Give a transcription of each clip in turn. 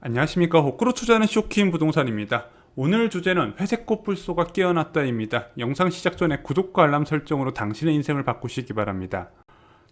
안녕하십니까 호크로 투자는 쇼킹 부동산입니다. 오늘 주제는 회색 꽃불소가 깨어났다입니다. 영상 시작 전에 구독과 알람 설정으로 당신의 인생을 바꾸시기 바랍니다.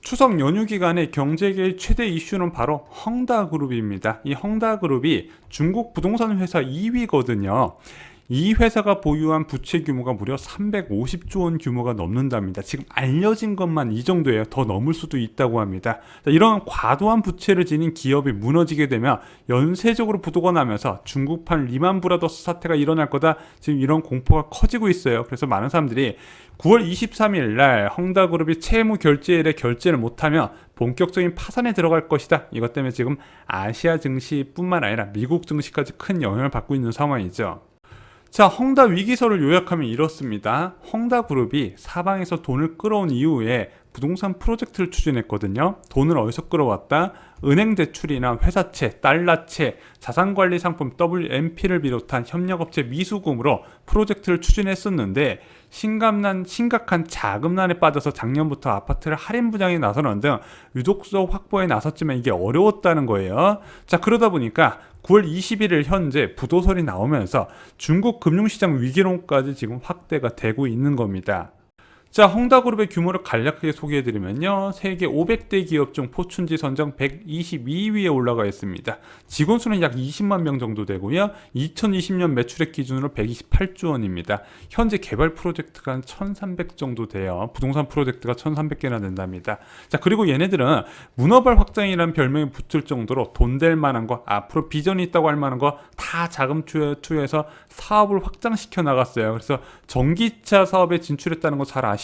추석 연휴 기간에 경제계의 최대 이슈는 바로 헝다그룹입니다. 이 헝다그룹이 중국 부동산 회사 2위거든요. 이 회사가 보유한 부채 규모가 무려 350조 원 규모가 넘는답니다. 지금 알려진 것만 이 정도예요. 더 넘을 수도 있다고 합니다. 자, 이런 과도한 부채를 지닌 기업이 무너지게 되면 연쇄적으로 부도가 나면서 중국판 리만 브라더스 사태가 일어날 거다. 지금 이런 공포가 커지고 있어요. 그래서 많은 사람들이 9월 23일 날 헝다그룹이 채무 결제일에 결제를 못하면 본격적인 파산에 들어갈 것이다. 이것 때문에 지금 아시아 증시뿐만 아니라 미국 증시까지 큰 영향을 받고 있는 상황이죠. 자, 헝다 위기설을 요약하면 이렇습니다. 헝다 그룹이 사방에서 돈을 끌어온 이후에 부동산 프로젝트를 추진했거든요. 돈을 어디서 끌어왔다? 은행 대출이나 회사채, 달러채, 자산관리 상품 WMP를 비롯한 협력업체 미수금으로 프로젝트를 추진했었는데 심각난 심각한 자금난에 빠져서 작년부터 아파트를 할인 분양에 나서는 등 유독서 확보에 나섰지만 이게 어려웠다는 거예요. 자 그러다 보니까 9월 21일 현재 부도설이 나오면서 중국 금융시장 위기론까지 지금 확대가 되고 있는 겁니다. 자, 헝다그룹의 규모를 간략하게 소개해드리면요. 세계 500대 기업 중 포춘지 선정 122위에 올라가 있습니다. 직원 수는 약 20만 명 정도 되고요. 2020년 매출액 기준으로 128조 원입니다. 현재 개발 프로젝트가 한 1,300 정도 돼요. 부동산 프로젝트가 1,300개나 된답니다. 자, 그리고 얘네들은 문어발 확장이라는 별명이 붙을 정도로 돈 될 만한 거, 앞으로 비전이 있다고 할 만한 거 다 자금 투여, 투여해서 사업을 확장시켜 나갔어요. 그래서 전기차 사업에 진출했다는 거 잘 아시죠?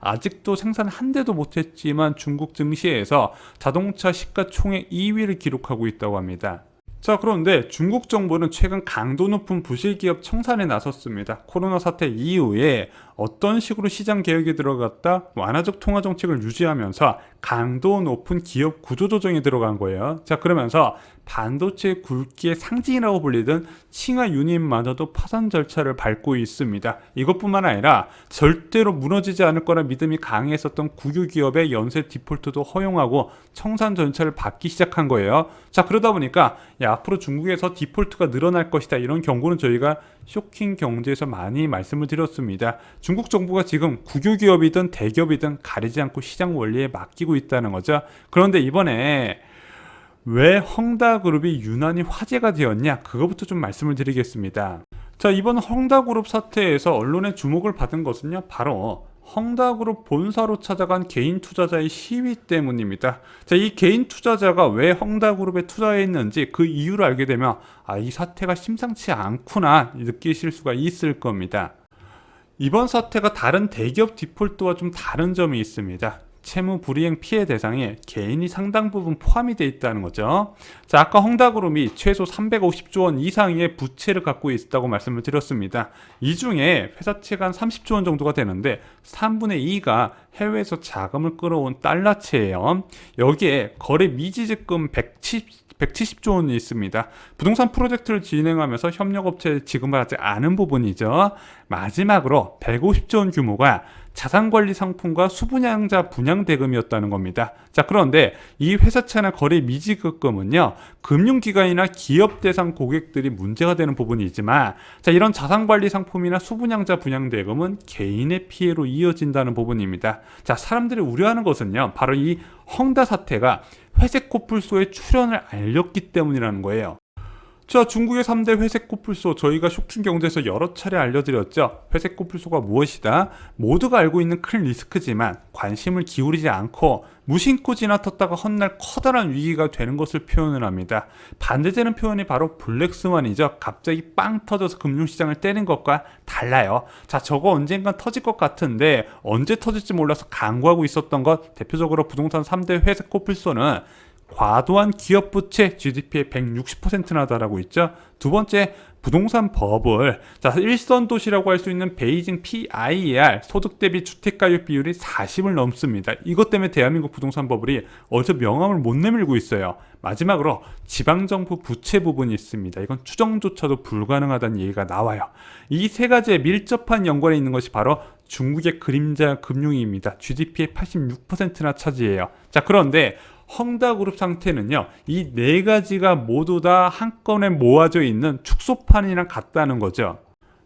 아직도 생산 한 대도 못했지만 중국 증시에서 자동차 시가총액 2위를 기록하고 있다고 합니다. 자, 그런데 중국 정부는 최근 강도 높은 부실 기업 청산에 나섰습니다. 코로나 사태 이후에 어떤 식으로 시장 개혁에 들어갔다 완화적 통화 정책을 유지하면서 강도 높은 기업 구조 조정에 들어간 거예요. 자, 그러면서 반도체 굵기의 상징이라고 불리던 칭화 유닛마저도 파산 절차를 밟고 있습니다. 이것뿐만 아니라 절대로 무너지지 않을 거라 믿음이 강했었던 국유 기업의 연쇄 디폴트도 허용하고 청산 절차를 받기 시작한 거예요. 자, 그러다 보니까 야, 앞으로 중국에서 디폴트가 늘어날 것이다. 이런 경고는 저희가 쇼킹 경제에서 많이 말씀을 드렸습니다. 중국 정부가 지금 국유 기업이든 대기업이든 가리지 않고 시장 원리에 맡기고 있다는 거죠. 그런데 이번에 왜 헝다그룹이 유난히 화제가 되었냐? 그거부터 좀 말씀을 드리겠습니다. 자, 이번 헝다그룹 사태에서 언론의 주목을 받은 것은요, 바로 헝다그룹 본사로 찾아간 개인 투자자의 시위 때문입니다. 자, 이 개인 투자자가 왜 헝다그룹에 투자했는지 그 이유를 알게 되면, 아, 이 사태가 심상치 않구나 느끼실 수가 있을 겁니다. 이번 사태가 다른 대기업 디폴트와 좀 다른 점이 있습니다. 채무 불이행 피해 대상에 개인이 상당 부분 포함이 되어 있다는 거죠. 자, 아까 헝다그룹이 최소 350조 원 이상의 부채를 갖고 있다고 말씀을 드렸습니다. 이 중에 회사채가 한 30조 원 정도가 되는데 3분의 2가 해외에서 자금을 끌어온 달러채예요. 여기에 거래 미지급금 170 170조 원이 있습니다. 부동산 프로젝트를 진행하면서 협력업체에 지급하지 않은 부분이죠. 마지막으로 150조 원 규모가 자산관리 상품과 수분양자 분양 대금이었다는 겁니다. 자, 그런데 이 회사채나 거래 미지급금은요, 금융기관이나 기업 대상 고객들이 문제가 되는 부분이지만, 자, 이런 자산관리 상품이나 수분양자 분양 대금은 개인의 피해로 이어진다는 부분입니다. 자, 사람들이 우려하는 것은요, 바로 이 헝다 사태가 회색 코뿔소의 출현을 알렸기 때문이라는 거예요. 자, 중국의 3대 회색 코뿔소 저희가 쇼킹 경제에서 여러 차례 알려드렸죠. 회색 코뿔소가 무엇이다? 모두가 알고 있는 큰 리스크지만 관심을 기울이지 않고 무심코 지나쳤다가 헛날 커다란 위기가 되는 것을 표현을 합니다. 반대되는 표현이 바로 블랙스완이죠. 갑자기 빵 터져서 금융시장을 떼는 것과 달라요. 자, 저거 언젠간 터질 것 같은데 언제 터질지 몰라서 강구하고 있었던 것 대표적으로 부동산 3대 회색 코뿔소는 과도한 기업 부채 GDP의 160%나 달하고 있죠. 두 번째 부동산 버블. 자, 일선 도시라고 할 수 있는 베이징 PIR 소득 대비 주택가율 비율이 40을 넘습니다. 이것 때문에 대한민국 부동산 버블이 어디서 명함을 못 내밀고 있어요. 마지막으로 지방 정부 부채 부분이 있습니다. 이건 추정조차도 불가능하다는 얘기가 나와요. 이 세 가지에 밀접한 연관이 있는 것이 바로 중국의 그림자 금융입니다. GDP의 86%나 차지해요. 자, 그런데 헝다그룹 상태는요, 이 네 가지가 모두 다 한건에 모아져 있는 축소판이랑 같다는 거죠.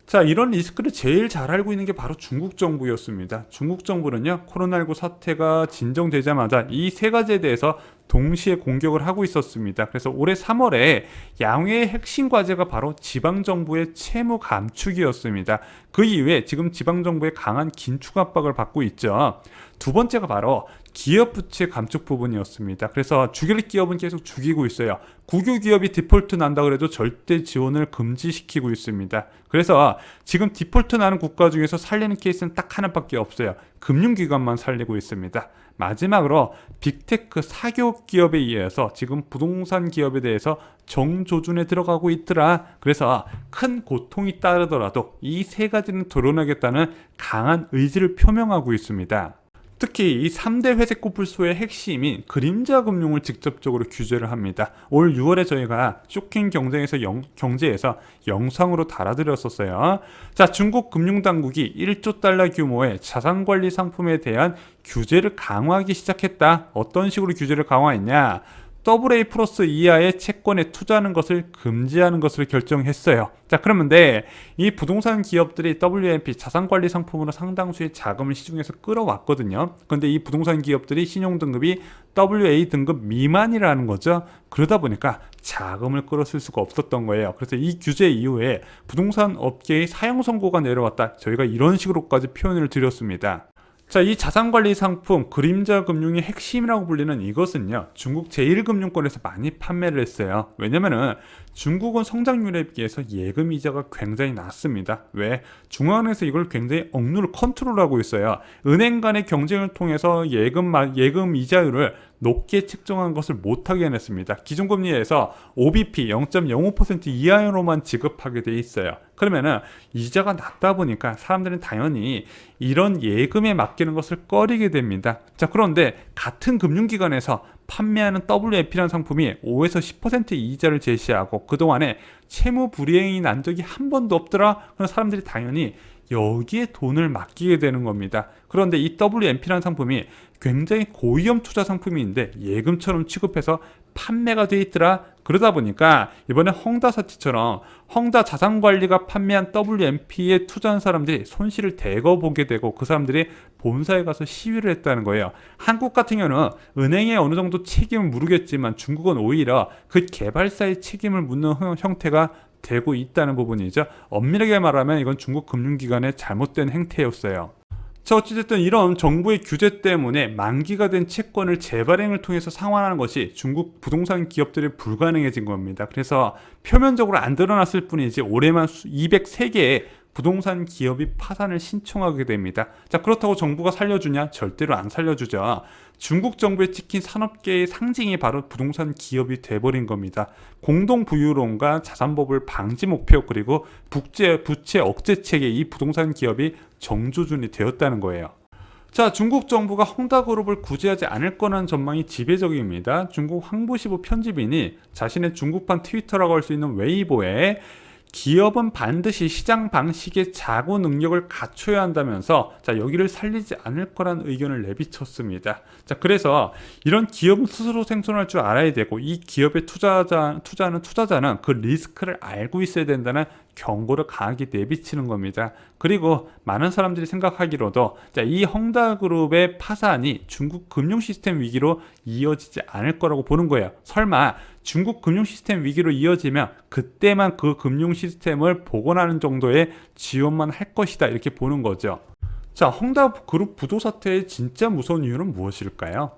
자, 이런 리스크를 제일 잘 알고 있는 게 바로 중국 정부였습니다. 중국 정부는요, 코로나19 사태가 진정되자마자 이 세 가지에 대해서 동시에 공격을 하고 있었습니다. 그래서 올해 3월에 양회의 핵심 과제가 바로 지방정부의 채무 감축이었습니다. 그 이후에 지금 지방정부의 강한 긴축 압박을 받고 있죠. 두 번째가 바로 기업 부채 감축 부분이었습니다. 그래서 죽일 기업은 계속 죽이고 있어요. 국유 기업이 디폴트 난다 그래도 절대 지원을 금지시키고 있습니다. 그래서 지금 디폴트 나는 국가 중에서 살리는 케이스는 딱 하나밖에 없어요. 금융기관만 살리고 있습니다. 마지막으로 빅테크 사교육 기업에 의해서 지금 부동산 기업에 대해서 정조준에 들어가고 있더라. 그래서 큰 고통이 따르더라도 이 세 가지는 드러내겠다는 강한 의지를 표명하고 있습니다. 특히 이 3대 회색 코뿔소의 핵심인 그림자 금융을 직접적으로 규제를 합니다. 올 6월에 저희가 쇼킹 경쟁에서 영- 경제에서 영상으로 달아드렸었어요. 자, 중국 금융당국이 1조 달러 규모의 자산관리 상품에 대한 규제를 강화하기 시작했다. 어떤 식으로 규제를 강화했냐? AA 플러스 이하의 채권에 투자하는 것을 금지하는 것을 결정했어요. 자, 그러면데 이 부동산 기업들이 WMP 자산관리 상품으로 상당수의 자금을 시중에서 끌어왔거든요. 근데 이 부동산 기업들이 신용 등급이 WA 등급 미만이라는 거죠. 그러다 보니까 자금을 끌어쓸 수가 없었던 거예요. 그래서 이 규제 이후에 부동산 업계의 사형 선고가 내려왔다. 저희가 이런 식으로까지 표현을 드렸습니다. 자, 이 자산관리 상품 그림자 금융의 핵심이라고 불리는 이것은요. 중국 제1금융권에서 많이 판매를 했어요. 왜냐면은 중국은 성장률에 비해서 예금 이자가 굉장히 낮습니다. 왜? 중앙은행에서 이걸 굉장히 억누를 컨트롤하고 있어요. 은행 간의 경쟁을 통해서 예금 마- 예금 이자율을 높게 책정한 것을 못하게 해냈습니다. 기준금리에서 OBP 0.05% 이하로만 지급하게 돼 있어요. 그러면은 이자가 낮다 보니까 사람들은 당연히 이런 예금에 맡기는 것을 꺼리게 됩니다. 자, 그런데 같은 금융기관에서 판매하는 WFP라는 상품이 5에서 10% 이자를 제시하고 그동안에 채무 불이행이 난 적이 한 번도 없더라. 그럼 사람들이 당연히 여기에 돈을 맡기게 되는 겁니다. 그런데 이 WMP라는 상품이 굉장히 고위험 투자 상품인데 예금처럼 취급해서 판매가 돼 있더라. 그러다 보니까 이번에 헝다 사태처럼 헝다 자산관리가 판매한 WMP에 투자한 사람들이 손실을 대거 보게 되고 그 사람들이 본사에 가서 시위를 했다는 거예요. 한국 같은 경우는 은행에 어느 정도 책임을 물으겠지만 중국은 오히려 그 개발사의 책임을 묻는 형- 형태가 되고 있다는 부분이죠. 엄밀하게 말하면 이건 중국 금융기관의 잘못된 행태였어요. 자, 어찌됐든 이런 정부의 규제 때문에 만기가 된 채권을 재발행을 통해서 상환하는 것이 중국 부동산 기업들이 불가능해진 겁니다. 그래서 표면적으로 안 드러났을 뿐이지 올해만 203개의 부동산 기업이 파산을 신청하게 됩니다. 자, 그렇다고 정부가 살려주냐? 절대로 안 살려주죠. 중국 정부에 찍힌 산업계의 상징이 바로 부동산 기업이 돼버린 겁니다. 공동 부유론과 자산법을 방지 목표 그리고 북제 부채 억제 체계 이 부동산 기업이 정조준이 되었다는 거예요. 자, 중국 정부가 헝다그룹을 구제하지 않을 거라는 전망이 지배적입니다. 중국 황보시보 편집인이 자신의 중국판 트위터라고 할 수 있는 웨이보에 기업은 반드시 시장 방식의 자구 능력을 갖춰야 한다면서 자 여기를 살리지 않을 거란 의견을 내비쳤습니다. 자 그래서 이런 기업은 스스로 생존할 줄 알아야 되고 이 기업에 투자자 투자하는 투자자는 그 리스크를 알고 있어야 된다는 경고를 강하게 내비치는 겁니다. 그리고 많은 사람들이 생각하기로도 자, 이 헝다그룹의 파산이 중국 금융 시스템 위기로 이어지지 않을 거라고 보는 거예요. 설마 중국 금융 시스템 위기로 이어지면 그때만 그 금융 시스템을 복원하는 정도의 지원만 할 것이다 이렇게 보는 거죠. 자, 헝다 그룹 부도 사태의 진짜 무서운 이유는 무엇일까요?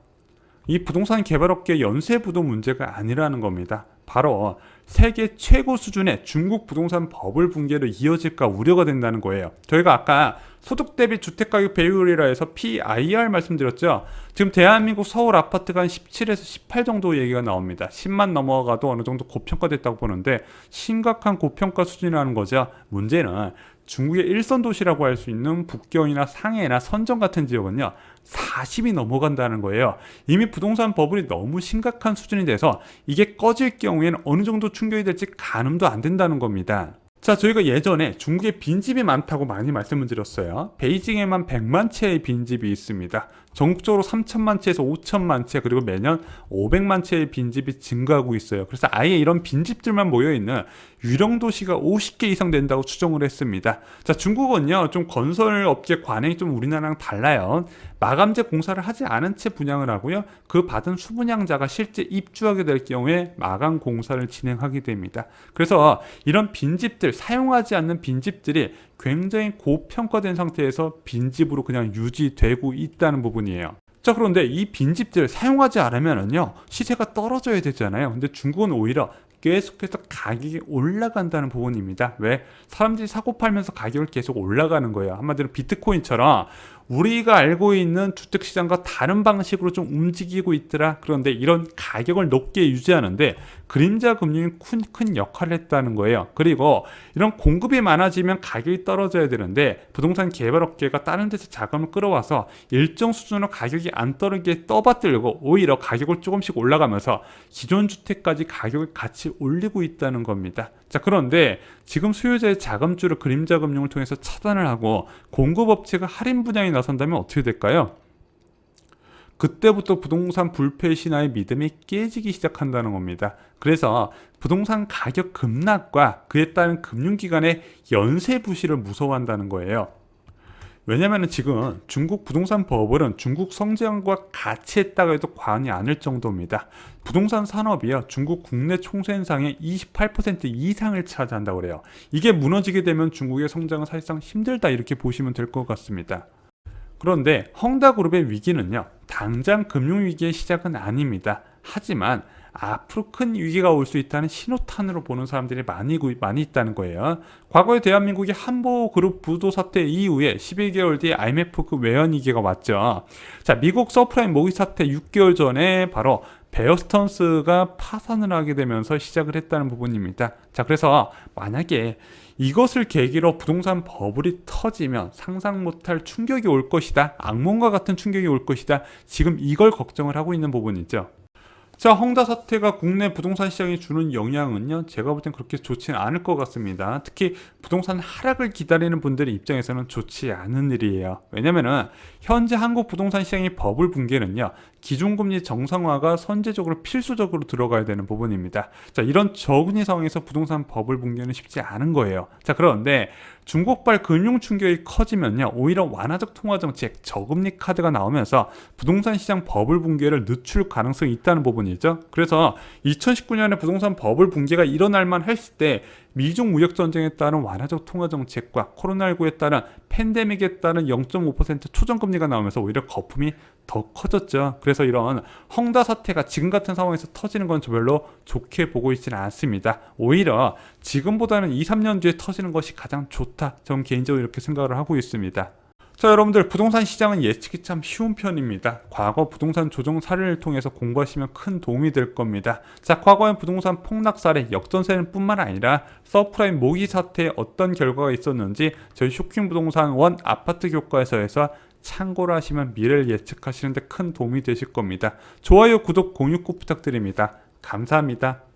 이 부동산 개발업계 연쇄 부도 문제가 아니라는 겁니다. 바로 세계 최고 수준의 중국 부동산 버블 붕괴로 이어질까 우려가 된다는 거예요. 저희가 아까 소득 대비 주택 가격 배율이라 해서 PIR 말씀드렸죠. 지금 대한민국 서울 아파트가 한 17에서 18 정도 얘기가 나옵니다. 10만 넘어가도 어느 정도 고평가됐다고 보는데 심각한 고평가 수준이라는 거죠. 문제는 중국의 일선 도시라고 할 수 있는 북경이나 상해나 선정 같은 지역은요. 40이 넘어간다는 거예요. 이미 부동산 버블이 너무 심각한 수준이 돼서 이게 꺼질 경우에는 어느 정도 충격이 될지 가늠도 안 된다는 겁니다. 자, 저희가 예전에 중국에 빈집이 많다고 많이 말씀을 드렸어요. 베이징에만 100만 채의 빈집이 있습니다. 전국적으로 3천만 채에서 5천만 채 그리고 매년 500만 채의 빈집이 증가하고 있어요. 그래서 아예 이런 빈집들만 모여 있는 유령 도시가 50개 이상 된다고 추정을 했습니다. 자, 중국은요. 좀 건설 업계 관행이 좀 우리나라랑 달라요. 마감재 공사를 하지 않은 채 분양을 하고요. 그 받은 수분양자가 실제 입주하게 될 경우에 마감 공사를 진행하게 됩니다. 그래서 이런 빈집들 사용하지 않는 빈집들이 굉장히 고평가된 상태에서 빈집으로 그냥 유지되고 있다는 부분이에요. 자 그런데 이 빈집들 사용하지 않으면은요 시세가 떨어져야 되잖아요. 근데 중국은 오히려 계속해서 가격이 올라간다는 부분입니다. 왜? 사람들이 사고 팔면서 가격을 계속 올라가는 거예요. 한마디로 비트코인처럼 우리가 알고 있는 주택시장과 다른 방식으로 좀 움직이고 있더라. 그런데 이런 가격을 높게 유지하는데 그림자 금융이 큰, 큰 역할을 했다는 거예요. 그리고 이런 공급이 많아지면 가격이 떨어져야 되는데 부동산 개발업계가 다른 데서 자금을 끌어와서 일정 수준으로 가격이 안 떨어지게 떠받들고 오히려 가격을 조금씩 올라가면서 기존 주택까지 가격을 같이 올리고 있다는 겁니다. 자, 그런데 지금 수요자의 자금줄을 그림자 금융을 통해서 차단을 하고 공급 업체가 할인 분양에 나선다면 어떻게 될까요? 그때부터 부동산 불패 신화의 믿음이 깨지기 시작한다는 겁니다. 그래서 부동산 가격 급락과 그에 따른 금융기관의 연쇄 부실을 무서워한다는 거예요. 왜냐면은 지금 중국 부동산 버블은 중국 성장과 같이 했다고 해도 과언이 아닐 정도입니다. 부동산 산업이요 중국 국내 총생산의 28% 이상을 차지한다고 그래요. 이게 무너지게 되면 중국의 성장은 사실상 힘들다 이렇게 보시면 될 것 같습니다. 그런데 헝다그룹의 위기는요 당장 금융위기의 시작은 아닙니다. 하지만 앞으로 큰 위기가 올 수 있다는 신호탄으로 보는 사람들이 많이, 구- 많이 있다는 거예요. 과거에 대한민국이 한보 그룹 부도 사태 이후에 11개월 뒤에 IMF 그 외환 위기가 왔죠. 자, 미국 서프라임 모기 사태 6개월 전에 바로 베어스턴스가 파산을 하게 되면서 시작을 했다는 부분입니다. 자, 그래서 만약에 이것을 계기로 부동산 버블이 터지면 상상 못할 충격이 올 것이다. 악몽과 같은 충격이 올 것이다. 지금 이걸 걱정을 하고 있는 부분이죠. 자, 헝다 사태가 국내 부동산 시장에 주는 영향은요, 제가 볼 땐 그렇게 좋지는 않을 것 같습니다. 특히 부동산 하락을 기다리는 분들의 입장에서는 좋지 않은 일이에요. 왜냐면은, 현재 한국 부동산 시장의 버블 붕괴는요, 기준금리 정상화가 선제적으로 필수적으로 들어가야 되는 부분입니다. 자, 이런 저금리 상황에서 부동산 버블 붕괴는 쉽지 않은 거예요. 자, 그런데 중국발 금융 충격이 커지면요, 오히려 완화적 통화 정책, 저금리 카드가 나오면서 부동산 시장 버블 붕괴를 늦출 가능성이 있다는 부분이죠. 그래서 2019년에 부동산 버블 붕괴가 일어날 만 했을 때 미중 무역 전쟁에 따른 완화적 통화 정책과 코로나19에 따른 팬데믹에 따른 0.5% 초정 금리가 나오면서 오히려 거품이 더 커졌죠. 그래서 이런 헝다 사태가 지금 같은 상황에서 터지는 건 별로 좋게 보고 있지는 않습니다. 오히려 지금보다는 2, 3년 뒤에 터지는 것이 가장 좋다. 저는 개인적으로 이렇게 생각을 하고 있습니다. 자 여러분들 부동산 시장은 예측이 참 쉬운 편입니다. 과거 부동산 조정 사례를 통해서 공부하시면 큰 도움이 될 겁니다. 자 과거엔 부동산 폭락 사례, 역전세는 뿐만 아니라 서프라임 모기 사태에 어떤 결과가 있었는지 저희 쇼킹 부동산 원 아파트 교과에서 참고를 하시면 미래를 예측하시는데 큰 도움이 되실 겁니다. 좋아요, 구독, 공유 꼭 부탁드립니다. 감사합니다.